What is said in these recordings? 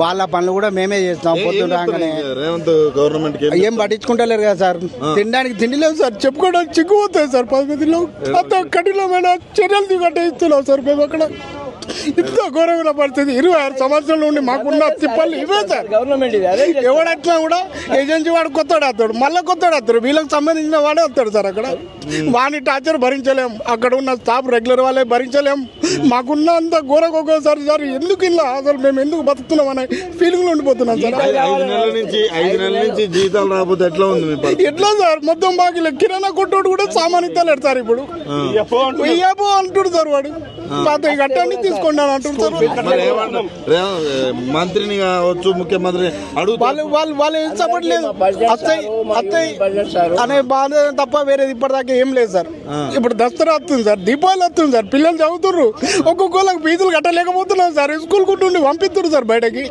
వాళ్ళ పనులు కూడా మేమే చేస్తాం పొద్దున రాగానే. రేవంత్ గవర్నమెంట్ ఏం పట్టించుకుంటలేరు కదా సార్. తినడానికి తిండి లేదు సార్. చెప్పుకోవడానికి చిక్కుపోతుంది సార్. పద్ధతిలో అంత కఠినమైన చర్యలు దిగట్టే ఇస్తున్నాం సార్ మేము అక్కడ. ఇంత ఘోరమైన పరిస్థితి. ఇరవై ఆరు సంవత్సరాల నుండి మాకున్న తిప్పలు ఇవే సార్ గవర్నమెంట్ ఇది. అదే ఎవడట్లా కూడా ఏజెన్సీ వాడు కొత్తడు వస్తాడు మళ్ళీ కొత్తడు వస్తాడు. వీళ్ళకి సంబంధించిన వాడే వస్తాడు సార్ అక్కడ. వాని టార్చర్ భరించలేం. అక్కడ ఉన్న స్టాఫ్ రెగ్యులర్ వాళ్ళే భరించలేం. మాకున్న అంత ఘోరకు ఒక్కోసారి సార్ ఎందుకు ఇలా అసలు మేము ఎందుకు బతుకుతున్నాం అనే ఫీలింగ్లో ఉండిపోతున్నాం సార్. జీతాలు రాకపోతే ఎట్లా ఉంది? ఎట్లా సార్? మొత్తం బాకీలు. కిరాణా కొట్టోడు కూడా సామాన్ ఇస్తలేడు సార్ ఇప్పుడు. వెయ్యపో అంటుడు. సార్ వాడు. పాత గట్టాన్ని తీసుకోండి అని మంత్రిని కావచ్చు ముఖ్యమంత్రి వాళ్ళు వాళ్ళు వాళ్ళు ఏం చెప్పట్లేదు అత్తయ్య అత్తయ్య అనే బాధ తప్ప వేరేది ఇప్పటిదాకా ఏం లేదు సార్. ఇప్పుడు దసరా వస్తుంది సార్ దీపావళి వస్తుంది సార్ పిల్లలు చదువుతుర్రు. ఒక్కొక్కళ్ళకి ఫీజులు కట్టలేకపోతున్నాం సార్ స్కూల్ కుట్టుండి పంపిస్తున్నారు సార్ బయటకి.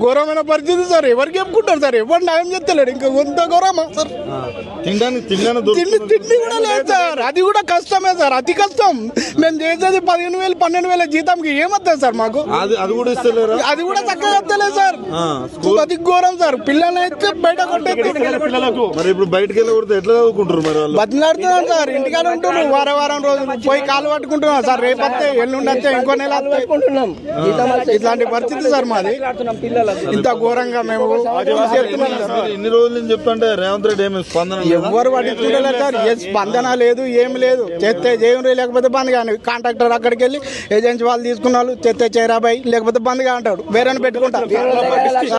ఘోరమైన పరిస్థితి సార్ ఎవరికి చెప్పుకుంటారు సార్ ఎవరు న్యాయం చెప్తలేడు ఇంకా కొంత ఘోరమా సార్? తినడానికి తిన్నాను తిండి తిండి కూడా లేదు సార్ అది కూడా కష్టమే సార్ అతి కష్టం. మేము చేసేది పదిహేను వేలు పన్నెండు వేల జీతంకి ఏమవుతుంది సార్ మాకు? అది అది కూడా ఇస్తలేరా? అది కూడా చక్కగా వస్తలేదు సార్. అది ఘోరం సార్. పిల్లల్ని అయితే బయట కొట్టేస్తారు మరి ఇప్పుడు బయటకు వెళ్ళి కొడితే ఎట్లా చదువుకుంటారు మరి వాళ్ళు? బతిలాడుతున్నాను సార్. ఇంటికాడ ఉంటున్నాను వారం వారం రోజులు పోయి కాలు పట్టుకుంటున్నాను సార్. రేపు వస్తే ఎల్లుండి వస్తే ఇంకో నెల ఇట్లాంటి పరిస్థితి సార్ మాది. ఇంత ఘోరంగా మేము ఇన్ని రోజుల నుంచి చెప్తుంటే రేవంత్ రెడ్డి ఏమి స్పందన? ఎవరు పట్టించుకోలేదు సార్. ఏ స్పందన లేదు ఏం లేదు. చేస్తే చేయం లేకపోతే బంద్ కానీ కాంట్రాక్టర్ అక్కడికి వెళ్ళి ఏజెన్సీ వాళ్ళు తీసుకున్న వాళ్ళు చేస్తే చేరాబాయి లేకపోతే బంద్గా అంటాడు. వేరే పెట్టుకుంటా.